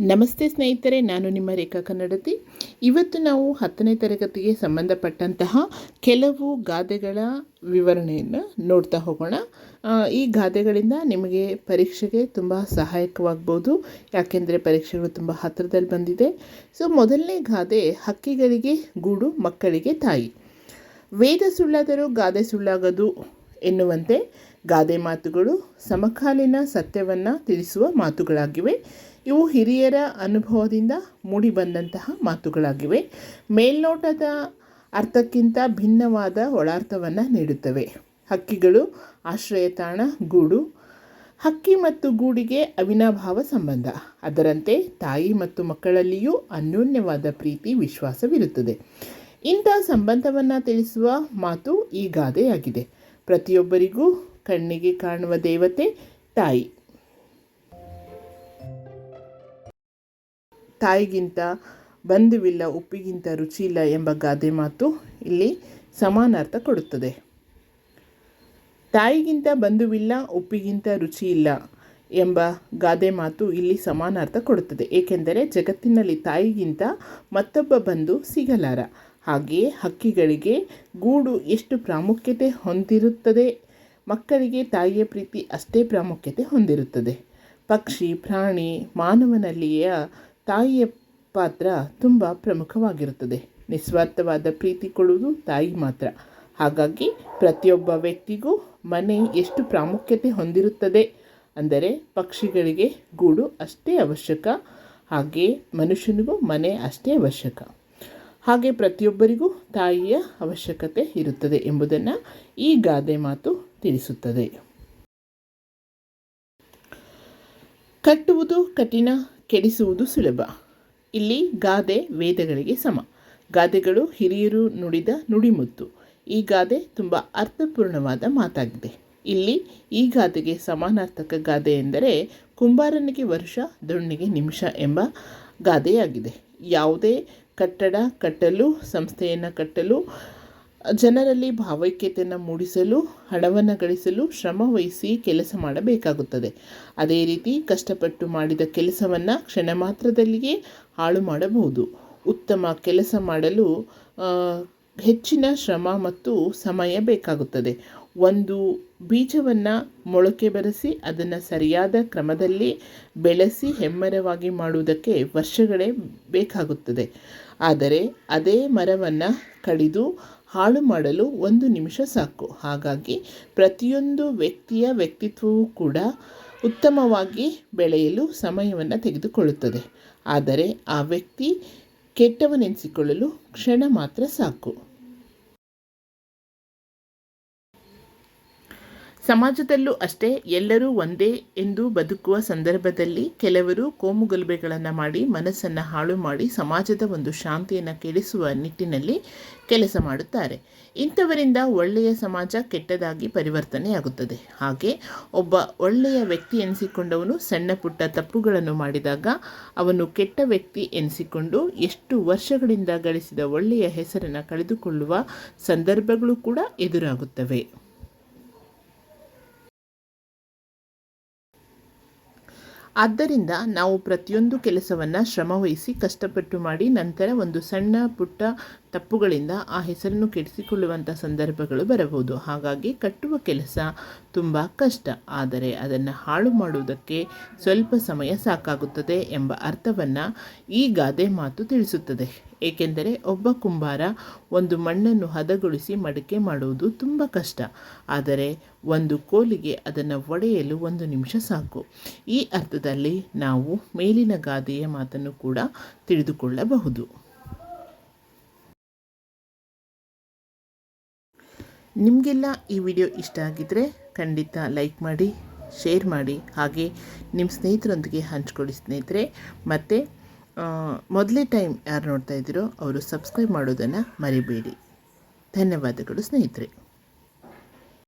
ನಮಸ್ತೆ ಸ್ನೇಹಿತರೆ, ನಾನು ನಿಮ್ಮ ರೇಖಾ ಕನ್ನಡತಿ. ಇವತ್ತು ನಾವು ಹತ್ತನೇ ತರಗತಿಗೆ ಸಂಬಂಧಪಟ್ಟಂತಹ ಕೆಲವು ಗಾದೆಗಳ ವಿವರಣೆಯನ್ನು ನೋಡ್ತಾ ಹೋಗೋಣ. ಈ ಗಾದೆಗಳಿಂದ ನಿಮಗೆ ಪರೀಕ್ಷೆಗೆ ತುಂಬ ಸಹಾಯಕವಾಗ್ಬೋದು. ಯಾಕೆಂದರೆ ಪರೀಕ್ಷೆಗಳು ತುಂಬ ಹತ್ತಿರದಲ್ಲಿ ಬಂದಿದೆ. ಸೊ, ಮೊದಲನೇ ಗಾದೆ ಹಕ್ಕಿಗಳಿಗೆ ಗೂಡು, ಮಕ್ಕಳಿಗೆ ತಾಯಿ. ವೇದ ಸುಳ್ಳಾದರೂ ಗಾದೆ ಸುಳ್ಳಾಗದು ಎನ್ನುವಂತೆ ಗಾದೆ ಮಾತುಗಳು ಸಮಕಾಲೀನ ಸತ್ಯವನ್ನು ತಿಳಿಸುವ ಮಾತುಗಳಾಗಿವೆ. ಇವು ಹಿರಿಯರ ಅನುಭವದಿಂದ ಮೂಡಿಬಂದಂತಹ ಮಾತುಗಳಾಗಿವೆ. ಮೇಲ್ನೋಟದ ಅರ್ಥಕ್ಕಿಂತ ಭಿನ್ನವಾದ ಒಳಾರ್ಥವನ್ನು ನೀಡುತ್ತವೆ. ಹಕ್ಕಿಗಳು, ಆಶ್ರಯ ತಾಣ, ಗೂಡು. ಹಕ್ಕಿ ಮತ್ತು ಗೂಡಿಗೆ ಅವಿನಾಭಾವ ಸಂಬಂಧ. ಅದರಂತೆ ತಾಯಿ ಮತ್ತು ಮಕ್ಕಳಲ್ಲಿಯೂ ಅನ್ಯೋನ್ಯವಾದ ಪ್ರೀತಿ, ವಿಶ್ವಾಸವಿರುತ್ತದೆ. ಇಂಥ ಸಂಬಂಧವನ್ನು ತಿಳಿಸುವ ಮಾತು ಈ ಗಾದೆಯಾಗಿದೆ. ಪ್ರತಿಯೊಬ್ಬರಿಗೂ ಕಣ್ಣಿಗೆ ಕಾಣುವ ದೇವತೆ ತಾಯಿ. ತಾಯಿಗಿಂತ ಬಂಧುವಿಲ್ಲ, ಉಪ್ಪಿಗಿಂತ ರುಚಿಯಿಲ್ಲ ಎಂಬ ಗಾದೆ ಮಾತು ಇಲ್ಲಿ ಸಮಾನಾರ್ಥ ಕೊಡುತ್ತದೆ. ತಾಯಿಗಿಂತ ಬಂಧುವಿಲ್ಲ, ಉಪ್ಪಿಗಿಂತ ರುಚಿಯಿಲ್ಲ ಎಂಬ ಗಾದೆ ಮಾತು ಇಲ್ಲಿ ಸಮಾನಾರ್ಥ ಕೊಡುತ್ತದೆ. ಏಕೆಂದರೆ ಜಗತ್ತಿನಲ್ಲಿ ತಾಯಿಗಿಂತ ಮತ್ತೊಬ್ಬ ಬಂಧು ಸಿಗಲಾರ. ಹಾಗೆಯೇ ಹಕ್ಕಿಗಳಿಗೆ ಗೂಡು ಎಷ್ಟು ಪ್ರಾಮುಖ್ಯತೆ ಹೊಂದಿರುತ್ತದೆ? ಮಕ್ಕಳಿಗೆ ತಾಯಿಯ ಪ್ರೀತಿ ಅಷ್ಟೇ ಪ್ರಾಮುಖ್ಯತೆ ಹೊಂದಿರುತ್ತದೆ. ಪಕ್ಷಿ, ಪ್ರಾಣಿ ಮಾನವನಲ್ಲಿಯ ತಾಯಿಯ ಪಾತ್ರ ತುಂಬ ಪ್ರಮುಖವಾಗಿರುತ್ತದೆ. ನಿಸ್ವಾರ್ಥವಾದ ಪ್ರೀತಿ ಕೊಡುವುದು ತಾಯಿ ಮಾತ್ರ. ಹಾಗಾಗಿ ಪ್ರತಿಯೊಬ್ಬ ವ್ಯಕ್ತಿಗೂ ಮನೆ ಎಷ್ಟು ಪ್ರಾಮುಖ್ಯತೆ ಹೊಂದಿರುತ್ತದೆ ಅಂದರೆ ಪಕ್ಷಿಗಳಿಗೆ ಗೂಡು ಅಷ್ಟೇ ಅವಶ್ಯಕ, ಹಾಗೆ ಮನುಷ್ಯನಿಗೂ ಮನೆ ಅಷ್ಟೇ ಅವಶ್ಯಕ. ಹಾಗೆ ಪ್ರತಿಯೊಬ್ಬರಿಗೂ ತಾಯಿಯ ಅವಶ್ಯಕತೆ ಇರುತ್ತದೆ ಎಂಬುದನ್ನು ಈ ಗಾದೆ ಮಾತು ತಿಳಿಸುತ್ತದೆ. ಕಟ್ಟುವುದು ಕಠಿಣ ಕೆಡಿಸುವುದು ಸುಲಭ. ಇಲ್ಲಿ ಗಾದೆ ವೇದಗಳಿಗೆ ಸಮ. ಗಾದೆಗಳು ಹಿರಿಯರು ನುಡಿದ ನುಡಿಮುತ್ತು. ಈ ಗಾದೆ ತುಂಬ ಅರ್ಥಪೂರ್ಣವಾದ ಮಾತಾಗಿದೆ. ಇಲ್ಲಿ ಈ ಗಾದೆಗೆ ಸಮಾನಾರ್ಥಕ ಗಾದೆ ಎಂದರೆ ಕುಂಬಾರನಿಗೆ ವರ್ಷ ದೊಣ್ಣಿಗೆ ನಿಮಿಷ ಎಂಬ ಗಾದೆಯಾಗಿದೆ. ಯಾವುದೇ ಕಟ್ಟಡ ಕಟ್ಟಲು, ಸಂಸ್ಥೆಯನ್ನು ಕಟ್ಟಲು ಜನರಲ್ಲಿ ಭಾವೈಕ್ಯತೆಯನ್ನು ಮೂಡಿಸಲು ಹಣವನ್ನು ಗಳಿಸಲು ಶ್ರಮ ವಹಿಸಿ ಕೆಲಸ ಮಾಡಬೇಕಾಗುತ್ತದೆ. ಅದೇ ರೀತಿ ಕಷ್ಟಪಟ್ಟು ಮಾಡಿದ ಕೆಲಸವನ್ನು ಕ್ಷಣ ಮಾತ್ರದಲ್ಲಿಯೇ ಹಾಳು ಮಾಡಬಹುದು. ಉತ್ತಮ ಕೆಲಸ ಮಾಡಲು ಹೆಚ್ಚಿನ ಶ್ರಮ ಮತ್ತು ಸಮಯ ಬೇಕಾಗುತ್ತದೆ. ಒಂದು ಬೀಜವನ್ನು ಮೊಳಕೆ ಬರೆಸಿ, ಅದನ್ನು ಸರಿಯಾದ ಕ್ರಮದಲ್ಲಿ ಬೆಳೆಸಿ, ಹೆಮ್ಮರವಾಗಿ ಮಾಡುವುದಕ್ಕೆ ವರ್ಷಗಳೇ ಬೇಕಾಗುತ್ತದೆ. ಆದರೆ, ಅದೇ ಮರವನ್ನು ಕಡಿದು ಹಾಳು ಮಾಡಲು ಒಂದು ನಿಮಿಷ ಸಾಕು. ಹಾಗಾಗಿ ಪ್ರತಿಯೊಂದು ವ್ಯಕ್ತಿಯ ವ್ಯಕ್ತಿತ್ವವೂ ಕೂಡ ಉತ್ತಮವಾಗಿ ಬೆಳೆಯಲು ಸಮಯವನ್ನು ತೆಗೆದುಕೊಳ್ಳುತ್ತದೆ. ಆದರೆ ಆ ವ್ಯಕ್ತಿ ಕೆಟ್ಟವನೆನಿಸಿಕೊಳ್ಳಲು ಕ್ಷಣ ಮಾತ್ರ ಸಾಕು. ಸಮಾಜದಲ್ಲೂ ಅಷ್ಟೇ ಎಲ್ಲರೂ ಒಂದೇ ಎಂದು ಬದುಕುವ ಸಂದರ್ಭದಲ್ಲಿ ಕೆಲವರು ಕೋಮುಗಲಭೆಗಳನ್ನು ಮಾಡಿ ಮನಸ್ಸನ್ನು ಹಾಳು ಮಾಡಿ ಸಮಾಜದ ಒಂದು ಶಾಂತಿಯನ್ನು ಕೆಡಿಸುವ ನಿಟ್ಟಿನಲ್ಲಿ ಕೆಲಸ ಮಾಡುತ್ತಾರೆ. ಇಂಥವರಿಂದ ಒಳ್ಳೆಯ ಸಮಾಜ ಕೆಟ್ಟದಾಗಿ ಪರಿವರ್ತನೆಯಾಗುತ್ತದೆ. ಹಾಗೆ ಒಬ್ಬ ಒಳ್ಳೆಯ ವ್ಯಕ್ತಿ ಎನಿಸಿಕೊಂಡವನು ಸಣ್ಣ ಪುಟ್ಟ ತಪ್ಪುಗಳನ್ನು ಮಾಡಿದಾಗ ಅವನು ಕೆಟ್ಟ ವ್ಯಕ್ತಿ ಎನಿಸಿಕೊಂಡು ಎಷ್ಟು ವರ್ಷಗಳಿಂದ ಗಳಿಸಿದ ಒಳ್ಳೆಯ ಹೆಸರನ್ನು ಕಳೆದುಕೊಳ್ಳುವ ಸಂದರ್ಭಗಳು ಕೂಡ ಎದುರಾಗುತ್ತವೆ. ಆದ್ದರಿಂದ ನಾವು ಪ್ರತಿಯೊಂದು ಕೆಲಸವನ್ನು ಶ್ರಮವಹಿಸಿ ಕಷ್ಟಪಟ್ಟು ಮಾಡಿ ನಂತರ ಒಂದು ಸಣ್ಣ ಪುಟ್ಟ ತಪ್ಪುಗಳಿಂದ ಆ ಹೆಸರನ್ನು ಕೆಡಿಸಿಕೊಳ್ಳುವಂಥ ಸಂದರ್ಭಗಳು ಬರಬಹುದು. ಹಾಗಾಗಿ ಕಟ್ಟುವ ಕೆಲಸ ತುಂಬ ಕಷ್ಟ. ಆದರೆ ಅದನ್ನು ಹಾಳು ಮಾಡುವುದಕ್ಕೆ ಸ್ವಲ್ಪ ಸಮಯ ಸಾಕಾಗುತ್ತದೆ ಎಂಬ ಅರ್ಥವನ್ನು ಈ ಗಾದೆ ಮಾತು ತಿಳಿಸುತ್ತದೆ. ಏಕೆಂದರೆ ಒಬ್ಬ ಕುಂಬಾರ ಒಂದು ಮಣ್ಣನ್ನು ಹದಗೊಳಿಸಿ ಮಡಿಕೆ ಮಾಡುವುದು ತುಂಬ ಕಷ್ಟ. ಆದರೆ ಒಂದು ಕೋಲಿಗೆ ಅದನ್ನು ಒಡೆಯಲು ಒಂದು ನಿಮಿಷ ಸಾಕು. ಈ ಅರ್ಥದಲ್ಲಿ ನಾವು ಮೇಲಿನ ಗಾದೆಯ ಮಾತನ್ನು ಕೂಡ ತಿಳಿದುಕೊಳ್ಳಬಹುದು. ನಿಮಗೆಲ್ಲ ಈ ವಿಡಿಯೋ ಇಷ್ಟ ಆಗಿದ್ದರೆ ಖಂಡಿತ ಲೈಕ್ ಮಾಡಿ, ಶೇರ್ ಮಾಡಿ, ಹಾಗೆ ನಿಮ್ಮ ಸ್ನೇಹಿತರೊಂದಿಗೆ ಹಂಚ್ಕೊಳ್ಳಿ ಸ್ನೇಹಿತರೆ. ಮತ್ತು ಮೊದಲೇ ಟೈಮ್ ಯಾರು ನೋಡ್ತಾ ಇದ್ದೀರೋ ಅವರು ಸಬ್ಸ್ಕ್ರೈಬ್ ಮಾಡೋದನ್ನು ಮರಿಬೇಡಿ. ಧನ್ಯವಾದಗಳು ಸ್ನೇಹಿತರೆ.